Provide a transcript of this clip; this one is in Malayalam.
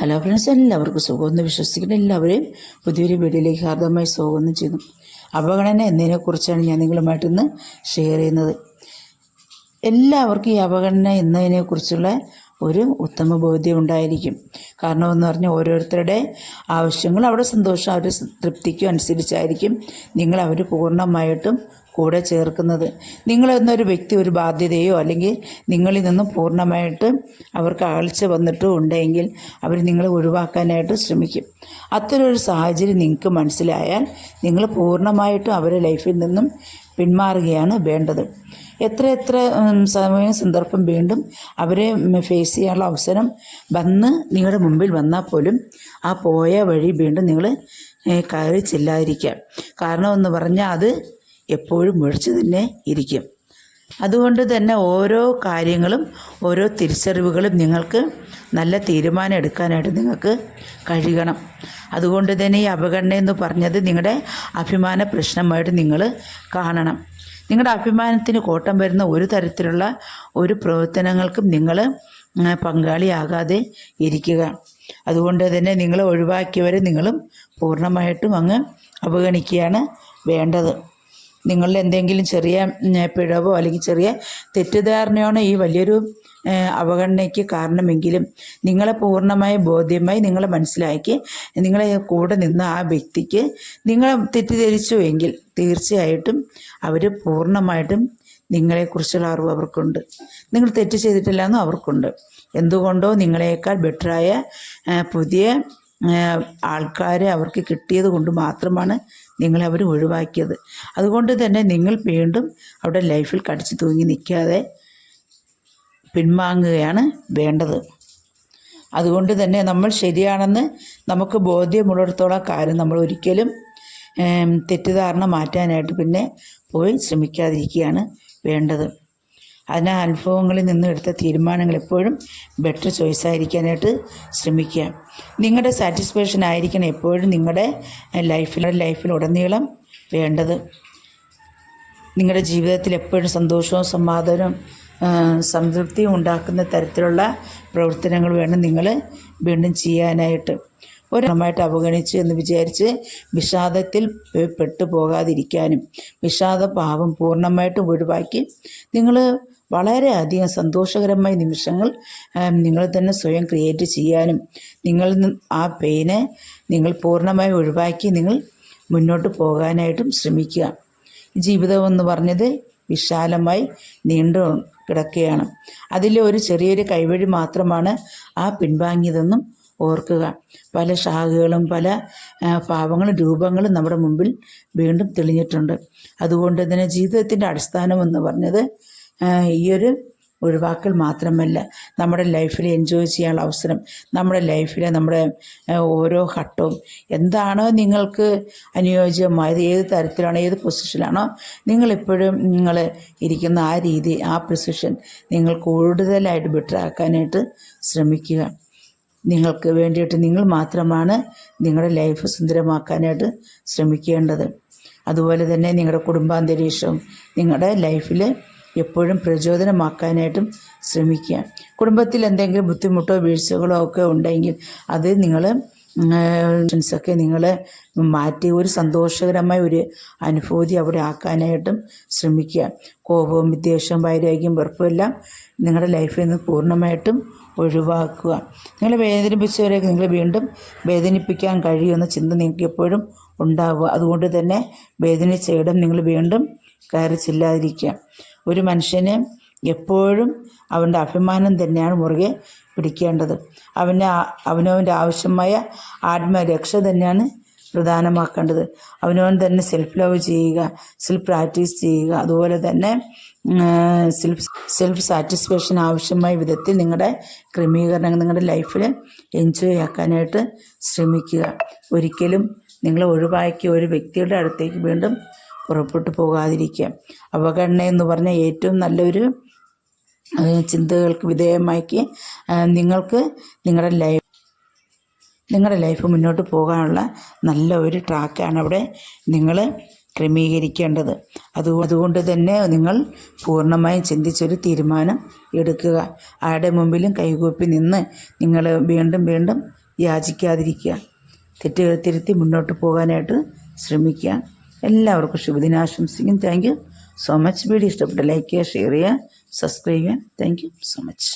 ഹലോ ഫ്രണ്ട്സ് എല്ലാവർക്കും സുഖമെന്ന് വിശ്വസിക്കുന്ന. എല്ലാവരെയും പുതിയൊരു വീഡിയോയിലേക്ക് ഹാർദമായി സ്വാഗതം ചെയ്യുന്നു. അവഗണന എന്നതിനെക്കുറിച്ചാണ് ഞാൻ നിങ്ങളുമായിട്ട് ഇന്ന് ഷെയർ ചെയ്യുന്നത്. എല്ലാവർക്കും ഈ അവഗണന എന്നതിനെക്കുറിച്ചുള്ള ഒരു ഉത്തമ ബോധ്യം ഉണ്ടായിരിക്കും. കാരണം എന്ന് പറഞ്ഞാൽ ഓരോരുത്തരുടെ ആവശ്യങ്ങൾ അവരുടെ സന്തോഷം അവരുടെ തൃപ്തിക്കും അനുസരിച്ചായിരിക്കും. നിങ്ങൾ അവർ പൂർണമായിട്ടും കൂടെ ചേർക്കുന്നത്. നിങ്ങൾ എന്നൊരു വ്യക്തി ഒരു ബാധ്യതയോ അല്ലെങ്കിൽ നിങ്ങളിൽ നിന്നും പൂർണമായിട്ട് അവർക്ക് ആഴ്ച വന്നിട്ടും ഉണ്ടെങ്കിൽ അവർ നിങ്ങളെ ഒഴിവാക്കാനായിട്ട് ശ്രമിക്കും. അത്തരമൊരു സാഹചര്യം നിങ്ങൾക്ക് മനസ്സിലായാൽ നിങ്ങൾ പൂർണമായിട്ടും അവരെ ലൈഫിൽ നിന്നും പിന്മാറുകയാണ് വേണ്ടത്. എത്ര എത്ര സമയം സന്ദർഭം വീണ്ടും അവരെ ഫേസ് ചെയ്യാനുള്ള അവസരം വന്ന് നിങ്ങളുടെ മുമ്പിൽ വന്നാൽ പോലും ആ പോയ വഴി വീണ്ടും നിങ്ങൾ കയറി ചെല്ലാതിരിക്കുക. കാരണം എന്ന് പറഞ്ഞാൽ അത് എപ്പോഴും മുഴച്ചു തന്നെ ഇരിക്കും. അതുകൊണ്ട് തന്നെ ഓരോ കാര്യങ്ങളും ഓരോ തിരിച്ചറിവുകളും നിങ്ങൾക്ക് നല്ല തീരുമാനം എടുക്കാനായിട്ട് നിങ്ങൾക്ക് കഴിയണം. അതുകൊണ്ട് തന്നെ ഈ അവഗണന എന്ന് പറഞ്ഞത് നിങ്ങളുടെ അഭിമാന പ്രശ്നമായിട്ട് നിങ്ങൾ കാണണം. നിങ്ങളുടെ അഭിമാനത്തിന് കോട്ടം വരുന്ന ഒരു തരത്തിലുള്ള ഒരു പ്രവർത്തനങ്ങൾക്കും നിങ്ങൾ പങ്കാളിയാകാതെ ഇരിക്കുക. അതുകൊണ്ട് തന്നെ നിങ്ങൾ ഒഴിവാക്കിയവരെ നിങ്ങളും പൂർണമായിട്ടും അങ്ങ് അവഗണിക്കുകയാണ് വേണ്ടത്. നിങ്ങളിൽ എന്തെങ്കിലും ചെറിയ പിഴവോ അല്ലെങ്കിൽ ചെറിയ തെറ്റിദ്ധാരണയാണോ ഈ വലിയൊരു അവഗണനയ്ക്ക് കാരണമെങ്കിലും നിങ്ങളെ പൂർണമായ ബോധ്യമായി നിങ്ങളെ മനസ്സിലാക്കി നിങ്ങളെ കൂടെ നിന്ന ആ വ്യക്തിക്ക് നിങ്ങളെ തെറ്റിദ്ധരിച്ചു എങ്കിൽ തീർച്ചയായിട്ടും അവർ പൂർണമായിട്ടും നിങ്ങളെക്കുറിച്ചുള്ള അറിവ് അവർക്കുണ്ട്. നിങ്ങൾ തെറ്റ് ചെയ്തിട്ടില്ല എന്നും അവർക്കുണ്ട്. എന്തുകൊണ്ടോ നിങ്ങളെക്കാൾ ബെറ്ററായ പുതിയ ആൾക്കാരെ അവർക്ക് കിട്ടിയത് കൊണ്ട് മാത്രമാണ് നിങ്ങളെ അവർ ഒഴിവാക്കിയത്. അതുകൊണ്ട് തന്നെ നിങ്ങൾ വീണ്ടും അവിടെ ലൈഫിൽ കടിച്ചു തൂങ്ങി നിൽക്കാതെ പിൻവാങ്ങുകയാണ് വേണ്ടത്. അതുകൊണ്ട് തന്നെ നമ്മൾ ശരിയാണെന്ന് നമുക്ക് ബോധ്യമുള്ളിടത്തോളം കാര്യം നമ്മൾ ഒരിക്കലും തെറ്റിദ്ധാരണ മാറ്റാനായിട്ട് പിന്നെ പോയി ശ്രമിക്കാതിരിക്കുകയാണ് വേണ്ടത്. അതിന് അനുഭവങ്ങളിൽ നിന്ന് എടുത്ത തീരുമാനങ്ങൾ എപ്പോഴും ബെറ്റർ ചോയ്സ് ആയിരിക്കാനായിട്ട് ശ്രമിക്കുക. നിങ്ങളുടെ സാറ്റിസ്ഫാക്ഷൻ ആയിരിക്കണം എപ്പോഴും നിങ്ങളുടെ ലൈഫിൽ ലൈഫിലുടനീളം വേണ്ടത്. നിങ്ങളുടെ ജീവിതത്തിൽ എപ്പോഴും സന്തോഷവും സമാധാനവും സംതൃപ്തിയും ഉണ്ടാക്കുന്ന തരത്തിലുള്ള പ്രവർത്തനങ്ങൾ വേണം നിങ്ങൾ വീണ്ടും ചെയ്യാനായിട്ട്. ഒരെണ്ണമായിട്ട് അവഗണിച്ചു എന്ന് വിചാരിച്ച് വിഷാദത്തിൽ പെട്ടു പോകാതിരിക്കാനും വിഷാദ ഭാവം പൂർണമായിട്ടും ഒഴിവാക്കി നിങ്ങൾ വളരെയധികം സന്തോഷകരമായ നിമിഷങ്ങൾ നിങ്ങൾ തന്നെ സ്വയം ക്രിയേറ്റ് ചെയ്യാനും നിങ്ങൾ ആ പെയിനെ നിങ്ങൾ പൂർണമായി ഒഴിവാക്കി നിങ്ങൾ മുന്നോട്ട് പോകാനായിട്ടും ശ്രമിക്കുക. ജീവിതം എന്ന് പറഞ്ഞത് വിശാലമായി നീണ്ടു കിടക്കുകയാണ്. അതിലെ ഒരു ചെറിയൊരു കൈവഴി മാത്രമാണ് ആ പിൻവാങ്ങിയതെന്നും ഓർക്കുക. പല ശാഖകളും പല ഭാവങ്ങളും രൂപങ്ങളും നമ്മുടെ മുമ്പിൽ വീണ്ടും തെളിഞ്ഞിട്ടുണ്ട്. അതുകൊണ്ട് തന്നെ ജീവിതത്തിന്റെ അടിസ്ഥാനം എന്ന് പറഞ്ഞത് ഈയൊരു ഒഴിവാക്കൽ മാത്രമല്ല. നമ്മുടെ ലൈഫിൽ എൻജോയ് ചെയ്യാനുള്ള അവസരം നമ്മുടെ ലൈഫിലെ നമ്മുടെ ഓരോ ഘട്ടവും. എന്താണോ നിങ്ങൾക്ക് അനുയോജ്യമായത് ഏത് തരത്തിലാണോ ഏത് പൊസിഷനിലാണോ നിങ്ങളിപ്പോഴും നിങ്ങൾ ഇരിക്കുന്ന ആ രീതി ആ പൊസിഷൻ നിങ്ങൾ കൂടുതലായിട്ട് ബെറ്റർ ആക്കാനായിട്ട് ശ്രമിക്കുക. നിങ്ങൾക്ക് വേണ്ടിയിട്ട് നിങ്ങൾ മാത്രമാണ് നിങ്ങളുടെ ലൈഫ് സുന്ദരമാക്കാനായിട്ട് ശ്രമിക്കേണ്ടത്. അതുപോലെ തന്നെ നിങ്ങളുടെ കുടുംബാന്തരീക്ഷം നിങ്ങളുടെ ലൈഫിൽ എപ്പോഴും പ്രചോദനമാക്കാനായിട്ടും ശ്രമിക്കുക. കുടുംബത്തിൽ എന്തെങ്കിലും ബുദ്ധിമുട്ടോ വീഴ്ചകളോ ഒക്കെ ഉണ്ടെങ്കിൽ അത് നിങ്ങൾ ഒക്കെ നിങ്ങൾ മാറ്റി ഒരു സന്തോഷകരമായ ഒരു അനുഭൂതി അവിടെ ആക്കാനായിട്ടും ശ്രമിക്കുക. കോപവും വിദ്വേഷവും വൈരാഗ്യം വെറുപ്പും എല്ലാം നിങ്ങളുടെ ലൈഫിൽ നിന്ന് പൂർണമായിട്ടും ഒഴിവാക്കുക. നിങ്ങളെ വേദനിപ്പിച്ചവരെയൊക്കെ നിങ്ങൾ വീണ്ടും വേദനിപ്പിക്കാൻ കഴിയുമെന്ന ചിന്ത നിങ്ങൾക്ക് എപ്പോഴും ഉണ്ടാവുക. അതുകൊണ്ട് തന്നെ വേദനിച്ച ഇടം നിങ്ങൾ വീണ്ടും കയറി ചെല്ലാതിരിക്കുക. ഒരു മനുഷ്യന് എപ്പോഴും അവന്റെ അഭിമാനം തന്നെയാണ് മുറുകെ പിടിക്കേണ്ടത്. അവന് അവനവന്റെ ആവശ്യമായ ആത്മരക്ഷ തന്നെയാണ് പ്രധാനമാക്കേണ്ടത്. അവനവൻ തന്നെ സെൽഫ് ലവ് ചെയ്യുക സെൽഫ് പ്രാക്ടീസ് ചെയ്യുക. അതുപോലെ തന്നെ സെൽഫ് സെൽഫ് സാറ്റിസ്ഫാക്ഷൻ ആവശ്യമായ വിധത്തിൽ നിങ്ങളുടെ ക്രമീകരണങ്ങൾ നിങ്ങളുടെ ലൈഫിൽ എൻജോയ് ആക്കാനായിട്ട് ശ്രമിക്കുക. ഒരിക്കലും നിങ്ങളെ ഒഴിവാക്കി ഒരു വ്യക്തിയുടെ അടുത്തേക്ക് വീണ്ടും പുറപ്പെട്ടു പോകാതിരിക്കുക. അവഗണന എന്ന് പറഞ്ഞാൽ ഏറ്റവും നല്ലൊരു ചിന്തകൾക്ക് വിധേയമാക്കി നിങ്ങൾക്ക് നിങ്ങളുടെ ലൈഫ് നിങ്ങളുടെ ലൈഫ് മുന്നോട്ട് പോകാനുള്ള നല്ല ഒരു ട്രാക്കാണ് അവിടെ നിങ്ങൾ ക്രമീകരിക്കേണ്ടത്. അത് അതുകൊണ്ട് തന്നെ നിങ്ങൾ പൂർണമായും ചിന്തിച്ചൊരു തീരുമാനം എടുക്കുക. ആരുടെ മുമ്പിലും കൈകൂപ്പി നിന്ന് നിങ്ങൾ വീണ്ടും വീണ്ടും യാചിക്കാതിരിക്കുക. തെറ്റുകൾ തിരുത്തി മുന്നോട്ട് പോകാനായിട്ട് ശ്രമിക്കുക. എല്ലാവർക്കും ശുഭദിനാശംസിക്കും thank you so much video ഇഷ്ടപ്പെട്ട ലൈക്ക് ചെയ്യുക ഷെയർ ചെയ്യുക. സബ്സ്ക്രൈബ് ചെയ്യുക താങ്ക് യു സോ മച്ച്